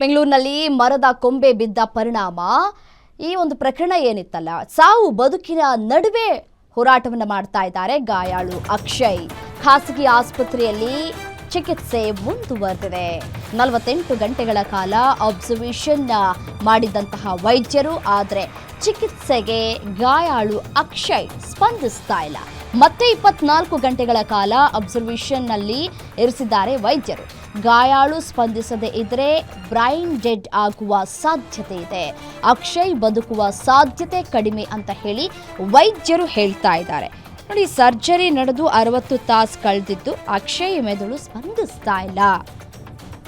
ಬೆಂಗಳೂರಿನಲ್ಲಿ ಮರದ ಕೊಂಬೆ ಬಿದ್ದ ಪರಿಣಾಮ. ಈ ಒಂದು ಪ್ರಕರಣ ಏನಿತ್ತಲ್ಲ, ಸಾವು ಬದುಕಿನ ನಡುವೆ ಹೋರಾಟವನ್ನು ಮಾಡ್ತಾ ಇದ್ದಾರೆ ಗಾಯಾಳು ಅಕ್ಷಯ್. ಖಾಸಗಿ ಆಸ್ಪತ್ರೆಯಲ್ಲಿ ಚಿಕಿತ್ಸೆ ಮುಂದುವರೆದಿದೆ. ನಲವತ್ತೆಂಟು ಗಂಟೆಗಳ ಕಾಲ ಅಬ್ಸರ್ವೇಷನ್ ಮಾಡಿದಂತಹ ವೈದ್ಯರು, ಆದರೆ ಚಿಕಿತ್ಸೆಗೆ ಗಾಯಾಳು ಅಕ್ಷಯ್ ಸ್ಪಂದಿಸ್ತಾ ಇಲ್ಲ. ಮತ್ತೆ ಇಪ್ಪತ್ನಾಲ್ಕು ಗಂಟೆಗಳ ಕಾಲ ಅಬ್ಸರ್ವೇಷನ್ನಲ್ಲಿ ಇರಿಸಿದ್ದಾರೆ ವೈದ್ಯರು. ಗಾಯಾಳು ಸ್ಪಂದಿಸದೇ ಇದ್ರೆ ಬ್ರೈನ್ ಡೆಡ್ ಆಗುವ ಸಾಧ್ಯತೆ ಇದೆ. ಅಕ್ಷಯ್ ಬದುಕುವ ಸಾಧ್ಯತೆ ಕಡಿಮೆ ಅಂತ ಹೇಳಿ ವೈದ್ಯರು ಹೇಳ್ತಾ ಇದ್ದಾರೆ. ನೋಡಿ, ಸರ್ಜರಿ ನಡೆದು ಅರವತ್ತು ತಾಸು ಕಳೆದಿದ್ದು ಅಕ್ಷಯ್ ಮೆದುಳು ಸ್ಪಂದಿಸ್ತಾ ಇಲ್ಲ.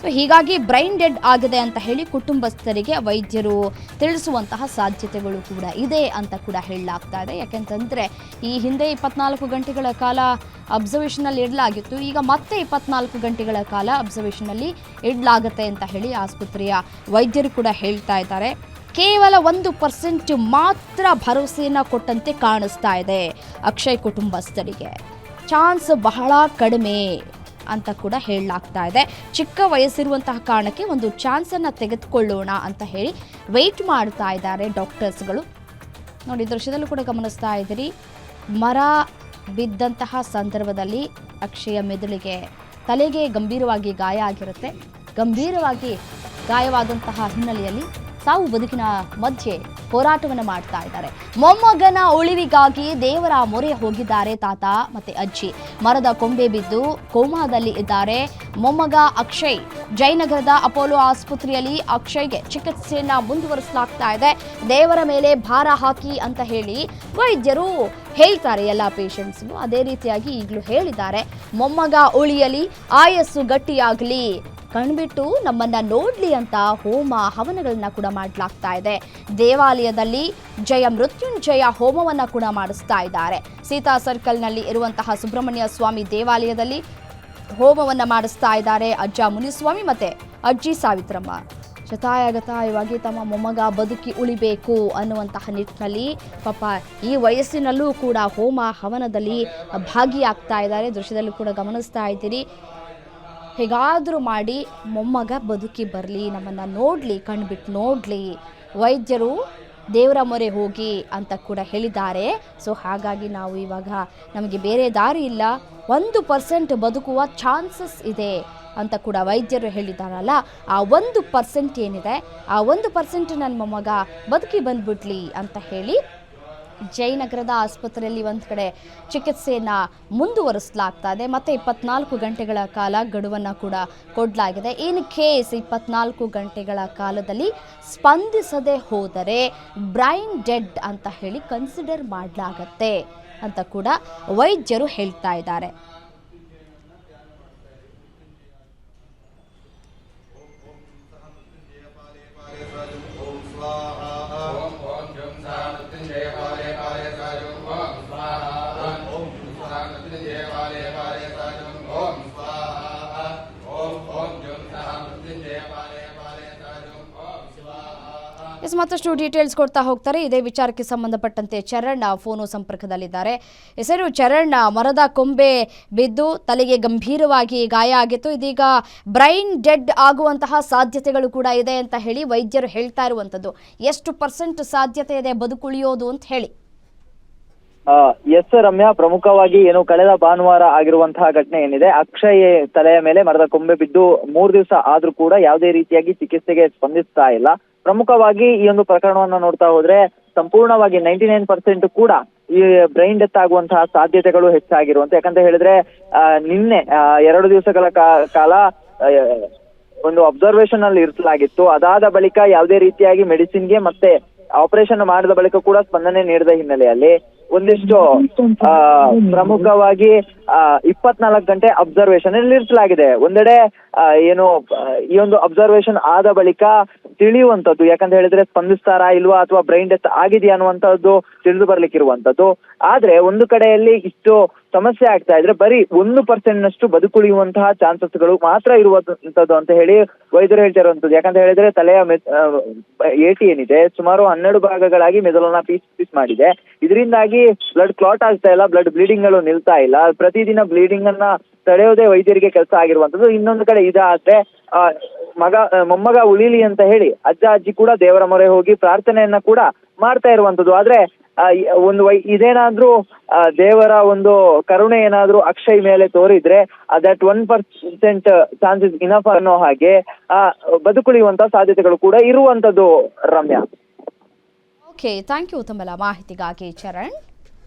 ಸೊ ಹೀಗಾಗಿ ಬ್ರೈನ್ ಡೆಡ್ ಆಗಿದೆ ಅಂತ ಹೇಳಿ ಕುಟುಂಬಸ್ಥರಿಗೆ ವೈದ್ಯರು ತಿಳಿಸುವಂತಹ ಸಾಧ್ಯತೆಗಳು ಕೂಡ ಇದೆ ಅಂತ ಕೂಡ ಹೇಳಲಾಗ್ತಾ ಇದೆ. ಯಾಕೆಂತಂದರೆ, ಈ ಹಿಂದೆ ಇಪ್ಪತ್ನಾಲ್ಕು ಗಂಟೆಗಳ ಕಾಲ ಅಬ್ಸರ್ವೇಷನಲ್ಲಿ ಇಡಲಾಗಿತ್ತು. ಈಗ ಮತ್ತೆ ಇಪ್ಪತ್ನಾಲ್ಕು ಗಂಟೆಗಳ ಕಾಲ ಅಬ್ಸರ್ವೇಷನಲ್ಲಿ ಇಡಲಾಗುತ್ತೆ ಅಂತ ಹೇಳಿ ಆಸ್ಪತ್ರೆಯ ವೈದ್ಯರು ಕೂಡ ಹೇಳ್ತಾ ಇದ್ದಾರೆ. ಕೇವಲ ಒಂದು ಪರ್ಸೆಂಟ್ ಮಾತ್ರ ಭರವಸೆಯನ್ನು ಕೊಟ್ಟಂತೆ ಕಾಣಿಸ್ತಾ ಇದೆ ಅಕ್ಷಯ್ ಕುಟುಂಬಸ್ಥರಿಗೆ. ಚಾನ್ಸ್ ಬಹಳ ಕಡಿಮೆ. ಅಂತ ಕೂಡ ಹೇಳಲಾಗ್ತಾ ಇದೆ. ಚಿಕ್ಕ ವಯಸ್ಸಿರುವಂತಹ ಕಾರಣಕ್ಕೆ ಒಂದು ಚಾನ್ಸನ್ನು ತೆಗೆದುಕೊಳ್ಳೋಣ ಅಂತ ಹೇಳಿ ವೆಯ್ಟ್ ಮಾಡ್ತಾ ಇದ್ದಾರೆ ಡಾಕ್ಟರ್ಸ್ಗಳು ನೋಡಿ ದೃಶ್ಯದಲ್ಲೂ ಕೂಡ ಗಮನಿಸ್ತಾ ಇದ್ದೀರಿ. ಮರ ಬಿದ್ದಂತಹ ಸಂದರ್ಭದಲ್ಲಿ ಅಕ್ಷಯ ಮೆದುಳಿಗೆ ತಲೆಗೆ ಗಂಭೀರವಾಗಿ ಗಾಯ ಆಗಿರುತ್ತೆ. ಗಂಭೀರವಾಗಿ ಗಾಯವಾದಂತಹ ಹಿನ್ನೆಲೆಯಲ್ಲಿ ಸಾವು ಬದುಕಿನ ಮಧ್ಯೆ ಹೋರಾಟವನ್ನು ಮಾಡ್ತಾ ಇದ್ದಾರೆ. ಮೊಮ್ಮಗನ ಉಳಿವಿಗಾಗಿ ದೇವರ ಮೊರೆ ಹೋಗಿದ್ದಾರೆ ತಾತ ಮತ್ತೆ ಅಜ್ಜಿ. ಮರದ ಕೊಂಬೆ ಬಿದ್ದು ಕೋಮಾದಲ್ಲಿ ಇದ್ದಾರೆ ಮೊಮ್ಮಗ ಅಕ್ಷಯ್. ಜಯನಗರದ ಅಪೋಲೋ ಆಸ್ಪತ್ರೆಯಲ್ಲಿ ಅಕ್ಷಯ್ಗೆ ಚಿಕಿತ್ಸೆಯನ್ನ ಮುಂದುವರಿಸಲಾಗ್ತಾ ಇದೆ. ದೇವರ ಮೇಲೆ ಭಾರ ಹಾಕಿ ಅಂತ ಹೇಳಿ ವೈದ್ಯರು ಹೇಳ್ತಾರೆ ಎಲ್ಲ ಪೇಷಂಟ್ಸ್ಗೂ. ಅದೇ ರೀತಿಯಾಗಿ ಈಗಲೂ ಹೇಳಿದ್ದಾರೆ. ಮೊಮ್ಮಗ ಉಳಿಯಲಿ, ಆಯಸ್ಸು ಗಟ್ಟಿಯಾಗಲಿ. ಕಣ್ಬಿಟ್ಟು ನಮ್ಮನ್ನ ನೋಡ್ಲಿ ಅಂತ ಹೋಮ ಹವನಗಳನ್ನ ಕೂಡ ಮಾಡಲಾಗ್ತಾ ಇದೆ. ದೇವಾಲಯದಲ್ಲಿ ಜಯ ಮೃತ್ಯುಂಜಯ ಹೋಮವನ್ನ ಕೂಡ ಮಾಡಿಸ್ತಾ ಇದ್ದಾರೆ. ಸೀತಾ ಸರ್ಕಲ್ನಲ್ಲಿ ಇರುವಂತಹ ಸುಬ್ರಹ್ಮಣ್ಯ ಸ್ವಾಮಿ ದೇವಾಲಯದಲ್ಲಿ ಹೋಮವನ್ನ ಮಾಡಿಸ್ತಾ ಇದ್ದಾರೆ ಅಜ್ಜ ಮುನಿಸ್ವಾಮಿ ಮತ್ತೆ ಅಜ್ಜಿ ಸಾವಿತ್ರಮ್ಮ. ಶತಾಯಗತಾಯವಾಗಿ ತಮ್ಮ ಮೊಮ್ಮಗ ಬದುಕಿ ಉಳಿಬೇಕು ಅನ್ನುವಂತಹ ನಿಟ್ಟಿನಲ್ಲಿ ಪಾಪ ಈ ವಯಸ್ಸಿನಲ್ಲೂ ಕೂಡ ಹೋಮ ಹವನದಲ್ಲಿ ಭಾಗಿಯಾಗ್ತಾ ಇದ್ದಾರೆ. ದೃಶ್ಯದಲ್ಲೂ ಕೂಡ ಗಮನಿಸ್ತಾ ಇದ್ದೀರಿ. ಹೇಗಾದರೂ ಮಾಡಿ ಮೊಮ್ಮಗ ಬದುಕಿ ಬರಲಿ, ನಮ್ಮನ್ನು ನೋಡಲಿ ಕಣ್ಬಿಟ್ಟು ನೋಡಲಿ. ವೈದ್ಯರು ದೇವರ ಮೊರೆ ಹೋಗಿ ಅಂತ ಕೂಡ ಹೇಳಿದ್ದಾರೆ. ಸೊ ಹಾಗಾಗಿ ನಾವು ಇವಾಗ ನಮಗೆ ಬೇರೆ ದಾರಿ ಇಲ್ಲ. ಒಂದು ಪರ್ಸೆಂಟ್ ಬದುಕುವ ಚಾನ್ಸಸ್ ಇದೆ ಅಂತ ಕೂಡ ವೈದ್ಯರು ಹೇಳಿದಾರಲ್ಲ ಆ ಒಂದು ಪರ್ಸೆಂಟ್ ಏನಿದೆ? ಆ ಒಂದು ಪರ್ಸೆಂಟ್ ನನ್ನ ಮೊಮ್ಮಗ ಬದುಕಿ ಬಂದ್ಬಿಡ್ಲಿ ಅಂತ ಹೇಳಿ ಜಯನಗರದ ಆಸ್ಪತ್ರೆಯಲ್ಲಿ ಒಂದು ಕಡೆ ಚಿಕಿತ್ಸೆಯನ್ನು ಮುಂದುವರಿಸಲಾಗ್ತಾ ಇದೆ ಮತ್ತು ಇಪ್ಪತ್ನಾಲ್ಕು ಗಂಟೆಗಳ ಕಾಲ ಗಡುವನ್ನು ಕೂಡ ಕೊಡಲಾಗಿದೆ. ಇನ್ ಕೇಸ್ ಇಪ್ಪತ್ನಾಲ್ಕು ಗಂಟೆಗಳ ಕಾಲದಲ್ಲಿ ಸ್ಪಂದಿಸದೆ ಹೋದರೆ ಬ್ರೈನ್ ಡೆಡ್ ಅಂತ ಹೇಳಿ ಕನ್ಸಿಡರ್ ಮಾಡಲಾಗತ್ತೆ ಅಂತ ಕೂಡ ವೈದ್ಯರು ಹೇಳ್ತಾ ಇದ್ದಾರೆ. ಎಸ್, ಮತ್ತಷ್ಟು ಡೀಟೇಲ್ಸ್ ಕೊಡ್ತಾ ಹೋಗ್ತಾರೆ. ಇದೇ ವಿಚಾರಕ್ಕೆ ಸಂಬಂಧಪಟ್ಟಂತೆ ಚರಣ್ ಫೋನು ಸಂಪರ್ಕದಲ್ಲಿದ್ದಾರೆ. ಹೆಸರು ಚರಣ್ ಮರದ ಕೊಂಬೆ ಬಿದ್ದು ತಲೆಗೆ ಗಂಭೀರವಾಗಿ ಗಾಯ ಆಗಿತ್ತು. ಇದೀಗ ಬ್ರೈನ್ ಡೆಡ್ ಆಗುವಂತಹ ಸಾಧ್ಯತೆಗಳು ಕೂಡ ಇದೆ ಅಂತ ಹೇಳಿ ವೈದ್ಯರು ಹೇಳ್ತಾ ಇರುವಂಥದ್ದು. ಎಷ್ಟು ಪರ್ಸೆಂಟ್ ಸಾಧ್ಯತೆ ಇದೆ ಬದುಕುಳಿಯೋದು ಅಂತ ಹೇಳಿ. ಎಸ್ ರಮ್ಯಾ ಪ್ರಮುಖವಾಗಿ ಏನು ಕಳೆದ ಭಾನುವಾರ ಆಗಿರುವಂತಹ ಘಟನೆ ಏನಿದೆ, ಅಕ್ಷಯ್ ತಲೆಯ ಮೇಲೆ ಮರದ ಕೊಂಬೆ ಬಿದ್ದು ಮೂರು ದಿವಸ ಆದ್ರೂ ಕೂಡ ಯಾವುದೇ ರೀತಿಯಾಗಿ ಚಿಕಿತ್ಸೆಗೆ ಸ್ಪಂದಿಸ್ತಾ ಇಲ್ಲ. ಪ್ರಮುಖವಾಗಿ ಈ ಒಂದು ಪ್ರಕರಣವನ್ನ ನೋಡ್ತಾ ಹೋದ್ರೆ ಸಂಪೂರ್ಣವಾಗಿ ನೈಂಟಿ ನೈನ್ ಪರ್ಸೆಂಟ್ ಕೂಡ ಈ ಬ್ರೈನ್ ಡೆತ್ ಆಗುವಂತಹ ಸಾಧ್ಯತೆಗಳು ಹೆಚ್ಚಾಗಿರುವಂತೆ. ಯಾಕಂತ ಹೇಳಿದ್ರೆ ನಿನ್ನೆ ಎರಡು ದಿವಸಗಳ ಕಾಲ ಒಂದು ಅಬ್ಸರ್ವೇಷನ್ ಅಲ್ಲಿ ಇರಿಸಲಾಗಿತ್ತು. ಅದಾದ ಬಳಿಕ ಯಾವುದೇ ರೀತಿಯಾಗಿ ಮೆಡಿಸಿನ್ಗೆ ಮತ್ತೆ ಆಪರೇಷನ್ ಮಾಡಿದ ಬಳಿಕ ಕೂಡ ಸ್ಪಂದನೆ ನೀಡಿದ ಹಿನ್ನೆಲೆಯಲ್ಲಿ ಒಂದಿಷ್ಟು ಪ್ರಮುಖವಾಗಿ ಇಪ್ಪತ್ನಾಲ್ಕು ಗಂಟೆ ಅಬ್ಸರ್ವೇಷನ್ ಅಲ್ಲಿ ಇರಿಸಲಾಗಿದೆ. ಒಂದೆಡೆ ಏನು ಈ ಒಂದು ಅಬ್ಸರ್ವೇಷನ್ ಆದ ಬಳಿಕ ತಿಳಿಯುವಂತದ್ದು ಯಾಕಂತ ಹೇಳಿದ್ರೆ ಸ್ಪಂದಿಸ್ತಾರಾ ಇಲ್ವಾ ಅಥವಾ ಬ್ರೈನ್ ಡೆತ್ ಆಗಿದೆಯಾ ಅನ್ನುವಂಥದ್ದು ತಿಳಿದು ಬರ್ಲಿಕ್ಕಿರುವಂತದ್ದು ಆದ್ರೆ ಒಂದು ಕಡೆಯಲ್ಲಿ ಇಷ್ಟು ಸಮಸ್ಯೆ ಆಗ್ತಾ ಇದ್ರೆ ಬರೀ ಒಂದು ಪರ್ಸೆಂಟ್ ನಷ್ಟು ಬದುಕುಳಿಯುವಂತಹ ಚಾನ್ಸಸ್ಗಳು ಮಾತ್ರ ಇರುವಂತದ್ದು ಅಂತ ಹೇಳಿ ವೈದ್ಯರು ಹೇಳ್ತಾ ಇರುವಂತದ್ದು ಯಾಕಂತ ಹೇಳಿದ್ರೆ ತಲೆಯ ಏಟಿ ಏನಿದೆ, ಸುಮಾರು ಹನ್ನೆರಡು ಭಾಗಗಳಾಗಿ ಮೆದುಳನ್ನ ಪೀಸ್ ಪೀಸ್ ಮಾಡಿದೆ. ಇದರಿಂದಾಗಿ ಬ್ಲಡ್ ಕ್ಲಾಟ್ ಆಗ್ತಾ ಇಲ್ಲ ಬ್ಲಡ್ ಬ್ಲೀಡಿಂಗ್ಗಳು ನಿಲ್ತಾ ಇಲ್ಲ. ಪ್ರತಿದಿನ ಬ್ಲೀಡಿಂಗ್ ಅನ್ನ ತಡೆಯೋದೇ ವೈದ್ಯರಿಗೆ ಕೆಲಸ ಆಗಿರುವಂತದ್ದು ಇನ್ನೊಂದು ಕಡೆ ಇದಾದ್ರೆ ಮಗ ಮೊಮ್ಮಗ ಉಳಿಲಿ ಅಂತ ಹೇಳಿ ಅಜ್ಜ, ಅಜ್ಜಿ ಕೂಡ ದೇವರ ಮೊರೆ ಹೋಗಿ ಪ್ರಾರ್ಥನೆಯನ್ನ ಕೂಡ ಮಾಡ್ತಾ ಇರುವಂತದ್ದು ಆದ್ರೆ ಒಂದು ವೈ, ಇದೇನಾದ್ರೂ ದೇವರ ಒಂದು ಕರುಣೆ ಏನಾದ್ರೂ ಅಕ್ಷಯ್ ಮೇಲೆ ತೋರಿದ್ರೆ that one percent chances enough ಅನ್ನೋ ಹಾಗೆ, ಆ ಬದುಕುಳಿಯುವಂತ ಸಾಧ್ಯತೆಗಳು ಕೂಡ ಇರುವಂತದ್ದು ರಮ್ಯಾ. ಓಕೆ ಥ್ಯಾಂಕ್ ಯು ತಮ್ಮೆಲ್ಲ ಮಾಹಿತಿಗಾಗಿ ಚರಣ್.